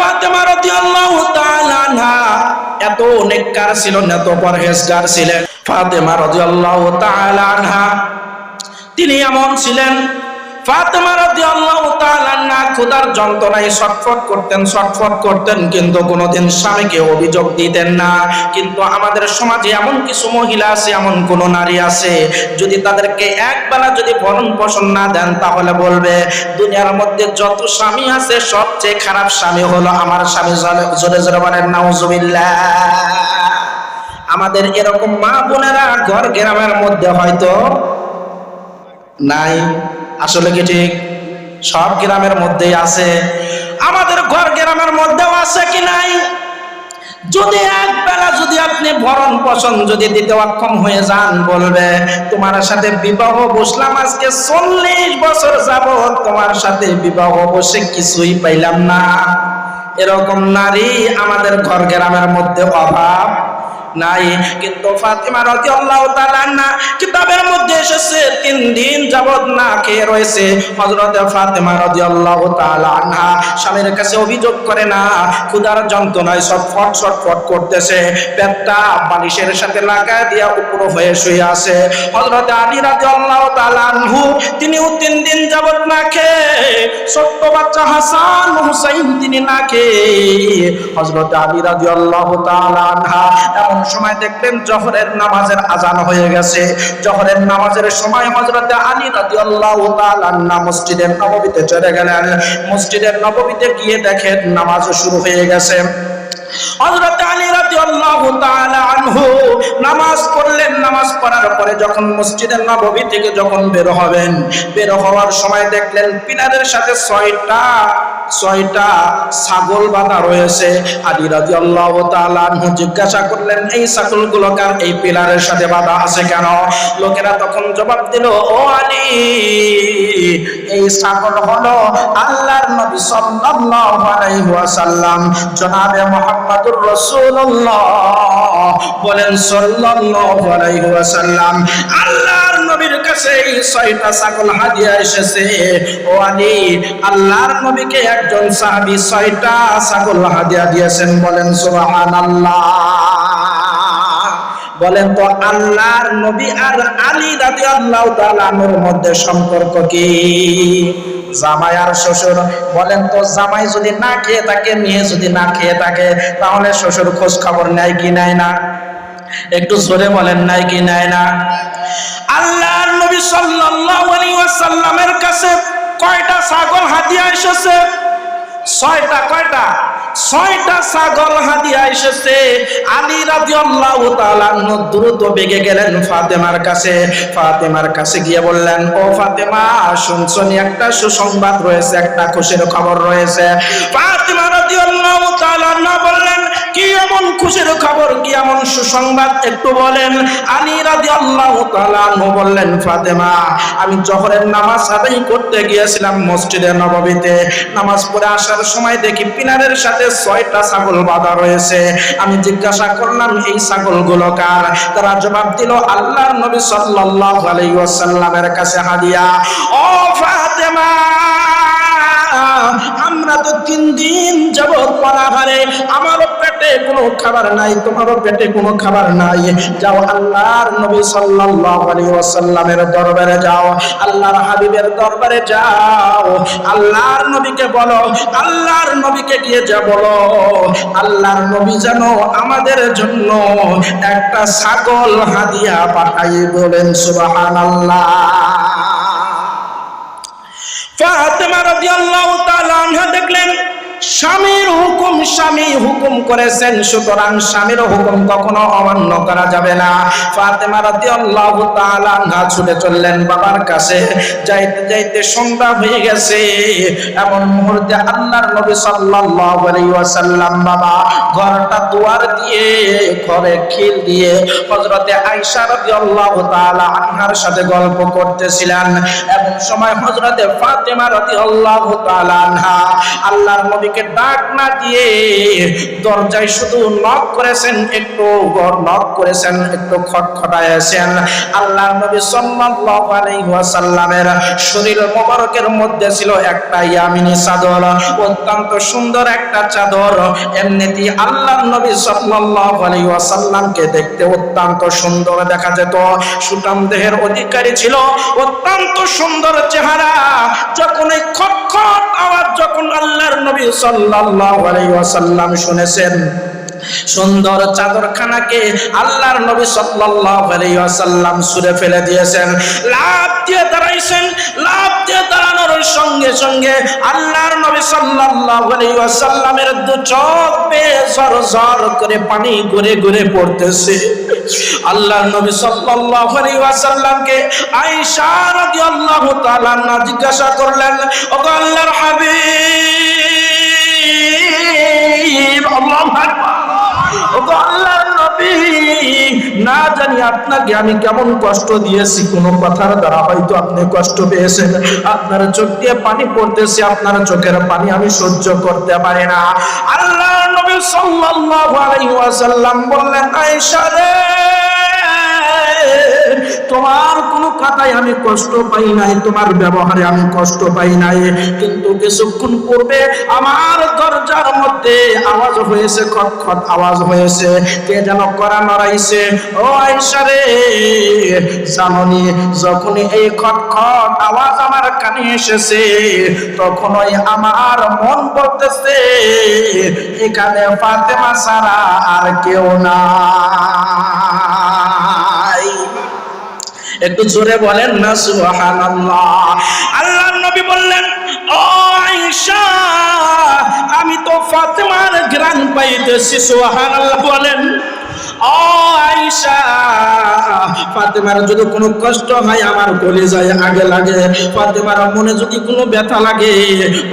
ফাতেমা রাদিয়াল্লাহু তাআলা আনহা এত নেককার ছিলেন, এত পরহেজগার ছিলেন। ফাতেমা রাদিয়াল্লাহু তাআলা আনহা, তিনি এমন ছিলেন যন্ত্রণায় করতেন করতেন, কিন্তু কোনোদিন স্বামীকে অভিযোগ দিতেন না। কিন্তু আমাদের সমাজে এমন কিছু মহিলা আছে, এমন নারী আছে, যদি তাদেরকে একবেলা যদি ভরণ পোষণ না দেন, তাহলে বলবে, দুনিয়ার মধ্যে যত স্বামী আছে, সবচেয়ে খারাপ স্বামী হলো আমার স্বামী জোরে জোরে বলেন, নাউজুবিল্লাহ। আমাদের এরকম মা বোনেরা ঘর গ্রামের মধ্যে হয়তো নাই। আসলে কি ঠিক? সব গ্রামের মধ্যেই আছে। আমাদের ঘর গ্রামের মধ্যেও আছে কি নাই? যদি এক বেলা যদি আপনি ভরণ পোষণ যদি দিতে অক্ষম হয়ে যান, বলবে, তোমার সাথে বিবাহ বসলাম আজকে চল্লিশ বছর যাবত তোমার সাথে বিবাহ বসে কিছুই পাইলাম না। এরকম নারী আমাদের ঘর গ্রামের মধ্যে অভাব। নাই। কিন্তু ফাতিমা রাদিয়াল্লাহু তাআলা না কিতাবের মধ্যে এসেছে, তিন দিন যাবত না খেয়ে রয়েছে। হযরত ফাতিমা রাদিয়াল্লাহু তাআলা আনহা স্বামীর কাছে অভিযোগ করে না, ক্ষুধার যন্ত্রণায় সব ফট ফট করতেছে, পেটটা বালিশের সাথে লাগায় দিয়া উপর হয়ে শুয়ে আছে। হযরত আলী রাদিয়াল্লাহু তাআলা আনহু তিনিও তিন দিন যাবত না খেয়ে ছোট্ট বাচ্চা হাসান হুসাইন তিনি না খেয়ে হযরত আলী রাদিয়াল্লাহু তাআলা আনহা এমন সময় দেখলেন জহরের নামাজের আজান হয়ে গেছে। জহরের নামাজের সময় হযরত আলী রাদিয়াল্লাহু তাআলা আনহা মসজিদের নববীতে চলে গেলেন। মসজিদের নববীতে গিয়ে দেখেন নামাজ শুরু হয়ে গেছে। আলী রাদিয়াল্লাহু তাআলা আনহু নামাজ পড়লেন। নামাজ পড়ার পরে যখন মসজিদের নববী থেকে যখন বের হবেন, বের হওয়ার সময় দেখলেন পিলারের সাথে ছয়টা ছয়টা ছাগল বাঁধা রয়েছে। আলী তাআলা আনহু জিজ্ঞাসা করলেন, এই ছাগলগুলো কার? এই পিলারের সাথে বাঁধা আছে কেন? লোকেরা তখন জবাব দিল, ও আলী, এই ছাগল হলো আল্লাহর নবী সাল্লাল্লাহু আলাইহি ওয়াসাল্লাম। জনাবে মুহাম্মদুর রাসূলুল্লাহ বলেন, সাল্লাল্লাহু আলাইহি ওয়াসাল্লাম আল্লাহর নবীর একজন সাহাবী ছয়টা ছাগল হাদিয়া দিয়েছেন, বলেন সুবহানাল্লাহ। বলেন তো, আল্লাহর নবী আর আলী রাদিয়াল্লাহু তাআলার মধ্যে সম্পর্ক কি? জামাই আর শ্বশুর, বলেন তো, জামাই যদি না খেয়ে থাকে, মেয়ে যদি না খেয়ে থাকে, তাহলে শ্বশুর খোঁজ খবর নেয় কি নেয় না? একটু জোরে বলেন নাই কি নেয় না? আল্লাহর নবী সাল্লাল্লাহু আলাইহি ওয়াসাল্লামের কাছে কয়টা ছাগল হাদিয়া এসেছে? ছয়টা কয়টা? ছয়টা ছাগল হাদিয়া এসেছে। আলী রাদিয়াল্লাহু তাআলা দ্রুত বেগে গেলেন ফাতেমার কাছে। ফাতেমার কাছে গিয়ে বললেন, ও ফাতেমা শুনছনি একটা সুসংবাদ রয়েছে, একটা খুশির খবর রয়েছে। ফাতেমা বললেন, কি এমন খুশির খবর, কি এমন সুসংবাদ? একটু বলেন। আলী রাদিয়াল্লাহু তাআলা বললেন, ফাতেমা, আমি জোহরের নামাজ আদায় করতে গিয়েছিলাম মসজিদে নববীতে। নামাজ পড়ে আসার সময় দেখি পিলারের সাথে ছয়টা ছাগল বাঁধা রয়েছে। আমি জিজ্ঞাসা করলাম, এই ছাগলগুলো কার? তারা জবাব দিল, আল্লাহর নবী সাল্লাল্লাহু আলাইহি ওয়াসাল্লামের কাছে হাদিয়া। ও ফাতেমা! তিন দিন যাবৎ পারাভারে আমারও পেটে কোনো খাবার নাই, তোমারও পেটে কোনো খাবার নাই। যাও আল্লাহর নবী সাল্লাল্লাহু আলাইহি ওয়াসাল্লামের দরবারে যাও, আল্লাহর হাবিবের দরবারে যাও। আল্লাহর নবীকে বলো, আল্লাহর নবীকে গিয়ে যা বলো। আল্লাহর নবী যেন আমাদের জন্য একটা ছাগল হাদিয়া পাঠাই বলেন, সুবহানাল্লাহ। ফাতেমা রাদিয়াল্লাহু তাআলা আনহা দেখলেন স্বামীর হুকুম স্বামী হুকুম করেছেন, সুতরাং স্বামীর হুকুম কখনো অমান্য করা যাবে না। ফাতেমা রাদিয়াল্লাহু তাআলা আনহা ছুটে চললেন বাবার কাছে। যাইতে যাইতে সন্ধ্যা হয়ে গেছে। এমন মুহূর্তে আল্লাহর নবী সাল্লাল্লাহু আলাইহি ওয়াসাল্লাম বাবা ঘরটা দুয়ার দিয়ে, ঘরে খিল দিয়ে হযরতে আয়েশা রাদিয়াল্লাহু তাআলা আনহার সাথে গল্প করতেছিলেন। এমন সময় হযরতে ফাতেমা রাদিয়াল্লাহু তাআলা আনহা আল্লাহ আল্লাহর নবীকে ডাক না দিয়ে দরজায় শুধু নক করেছেন, একটু ঘর নক করেছেন, একটু খটখটায়েছেন। আল্লাহর নবী সাল্লাল্লাহু আলাইহি ওয়াসাল্লামের শরীর মোবারকের মধ্যে ছিল একটা ইয়ামিনী চাদর, অত্যন্ত সুন্দর একটা চাদর। এমনিতেই আল্লাহর নবী সাল্লাল্লাহু আলাইহি ওয়াসাল্লামকে দেখতে অত্যন্ত সুন্দর দেখা যেত। সুটাম দেহের অধিকারী ছিল, অত্যন্ত সুন্দর চেহারা। যখন এই খটখট আওয়াজ, যখন আল্লাহর নবী ওয়াসাল্লাম শুনেছেন, সুন্দর চাদরখানাকে আল্লাহর নবী সাল্লাল্লাহু আলাইহি ওয়াসাল্লাম ফেলে দিয়েছেন। লাভ দিয়ে দাঁড়াইছেন লাভ দিয়ে দাঁড়ানোর সঙ্গে সঙ্গে আল্লাহর নবী সাল্লাল্লাহু আলাইহি ওয়াসাল্লামের দু চোখ বেয়ে ঝর ঝর করে পানি ঘুরে ঘুরে পড়তেছে। আল্লাহর নবী সাল্লাল্লাহু আলাইহি ওয়াসাল্লামকে আয়েশা রাদিয়াল্লাহু তাআলা জিজ্ঞাসা করলেন, ওগো আল্লাহর না জানি আপনাকে আমি কেমন কষ্ট দিয়েছি, কোন কথার দ্বারা হয়তো আপনি কষ্ট পেয়েছেন। আপনার চোখ দিয়ে পানি পড়তেছে, আপনার চোখের পানি আমি সহ্য করতে পারি না। আল্লাহ নবী সাল্লাল্লাহু আলাইহি ওয়াসাল্লাম বললেন, আয়েশা রে! তোমার কোনো কথায় আমি কষ্ট পাই নাই, তোমার ব্যবহারে আমি কষ্ট পাই নাই, কিন্তু কিছুক্ষণ পূর্বে আমার দরজার মধ্যে আওয়াজ হয়েছে, খটখট আওয়াজ হয়েছে, কে যেন করা নড়াইছে ও আইসা রে, জাননি, যখনই এই খটখট আওয়াজ আমার কানে এসেছে, তখনই আমার মন বলতেছে, এখানে ফাতেমা সারা আর কেউ নাই একটু জোরে বলেন, না, সুবহানাল্লাহ। আল্লাহর নবী বললেন, ও আয়েশা, আমি তো ফাতেমার গ্রান পাইতেছি, সুবহানাল্লাহ। বলেন, ও আয়েশা, ফাতেমার যদি কোনো কষ্ট হয়, আমার গলে যায় আগে লাগে। ফাতেমার মনে যদি কোনো ব্যথা লাগে,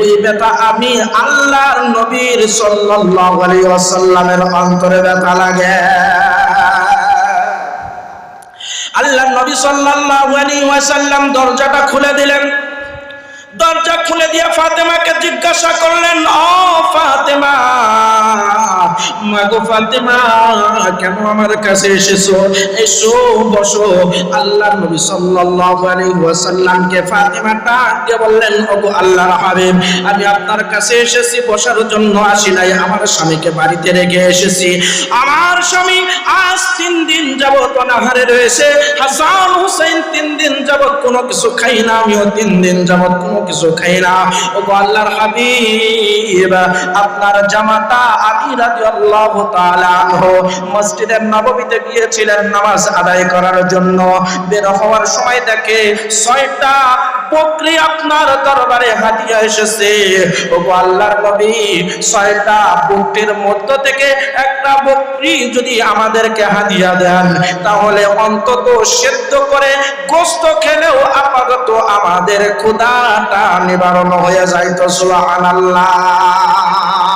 ওই ব্যথা আমি আল্লাহর নবীর সাল্লাল্লাহু আলাইহি ওয়াসাল্লামের অন্তরে ব্যথা লাগে। আল্লাহ নবী সাল্লাল্লাহু আলাইহি ওয়াসাল্লাম দরজাটা খুলে দিলেন। দরজা খুলে দিয়ে ফাতেমাকে জিজ্ঞাসা করলেন, ও ফাতেমা মাগো ফাতেমা, কেন আমার কাছে এসেছ? এসো, বসো। আল্লাহ নবী সাল্লাল্লাহু আলাইহি ওয়াসাল্লামকে ফাতেমা বললেন, ওগো আল্লাহর হাবিব, আমি আপনার কাছে এসেছি, বসার জন্য আসি নাই। আমার স্বামীকে বাড়িতে রেখে এসেছি। আমার স্বামী আজ তিন দিন যাবত অনাহারে রয়েছে। হাসান হুসাইন তিন দিন যাবত কোনো কিছু খাই না, আমিও তিন দিন যাবত কোনো কিছু খাই না। ওগো আল্লাহর হাবিব, আপনার জামাতা আলী রাদিয়াল্লাহু তাআলা আনহু মসজিদের নববীতে গিয়েছিলেন নামাজ আদায় করার জন্য। বের হওয়ার সময় দেখে ছয়টা বকরি আপনার দরবারে এসেছে। আল্লাহর নবী, ছয়টা বকরির মধ্য থেকে একটা বকরি যদি আমাদেরকে হাদিয়া দেন, তাহলে অন্তত সেদ্ধ করে গোস্ত খেলেও আপাতত আমাদের ক্ষুধাটা নিবারণ হয়ে যাইতো সুবহানাল্লাহ।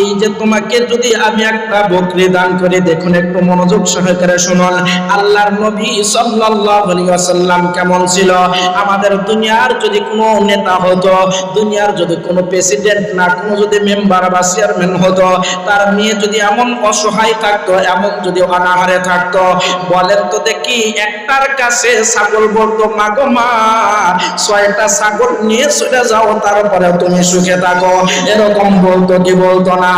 এই যে তোমাকে যদি আমি একটা বকরি দান করে, দেখুন একটু মনোযোগ সহকারে আল্লাহর নবী কেমন ছিল? আমাদের দুনিয়ার যদি কোনো নেতা হতো, দুনিয়ার যদি কোনো প্রেসিডেন্ট না, কোনো যদি মেম্বার বা চেয়ারম্যান হতো, তার মেয়ে যদি এমন অসহায় থাকতো, এমন যদি অনাহারে থাকতো, বলেন তো দেখি, একটার কাছে ছাগল বলতো, মাগো মা, ছয়টা ছাগল নিয়ে চলে যাও তারপরে তুমি সুখে থাকো। এরকম বলতো কি বলতো না?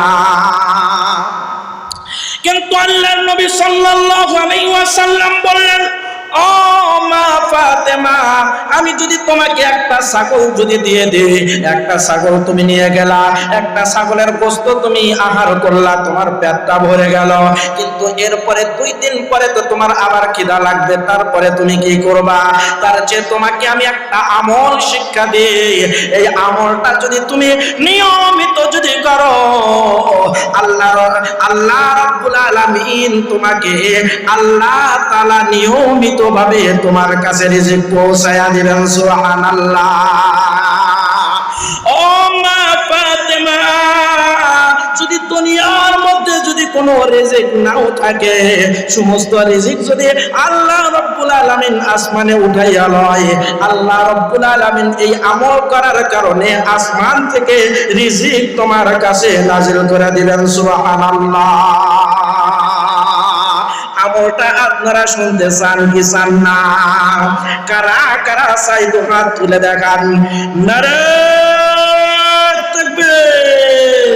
কিন্তু আল্লাহর নবী সাল্লাল্লাহু আলাইহি ওয়াসাল্লাম বললেন ও মা ফাতেমা, আমি যদি তোমাকে একটা ছাগল যদি দিয়ে দিই, একটা ছাগল তুমি নিয়ে গেলা, একটা ছাগলের গোস্ত তুমি আহার করলা, তোমার পেটটা ভরে গেল। কিন্তু এরপরে দুই দিন পরে তো তোমার আবার খিদা লাগবে, তারপরে তুমি কি করবা? তার চেয়ে তোমাকে আমি একটা আমল শিক্ষা দিই। এই আমলটা যদি তুমি নিয়মিত যদি করো, আল্লাহ আল্লাহ রাব্বুল আলামিন তোমাকে আল্লাহ তাআলা নিয়মিত ভাবে তোমার কাছে রিজিক পৌঁছায়া দিবেন, সুবহানাল্লাহ। ও মা ফাতেমা, যদি দুনিয়ার মধ্যে যদি কোনো রিজিক নাও থাকে, সমস্ত রিজিক যদি আল্লাহ রব্বুল আলামিন আসমানে উঠাইয়া লয়, আল্লাহ রব্বুল আলামিন এই আমল করার কারণে আসমান থেকে রিজিক তোমার কাছে নাজিল করে দিবেন, সুবহানাল্লাহ। আমলটা আপনারা শুনতে চান কি চান না? কারা কারা চাই হাত তুলে দেখান? নারে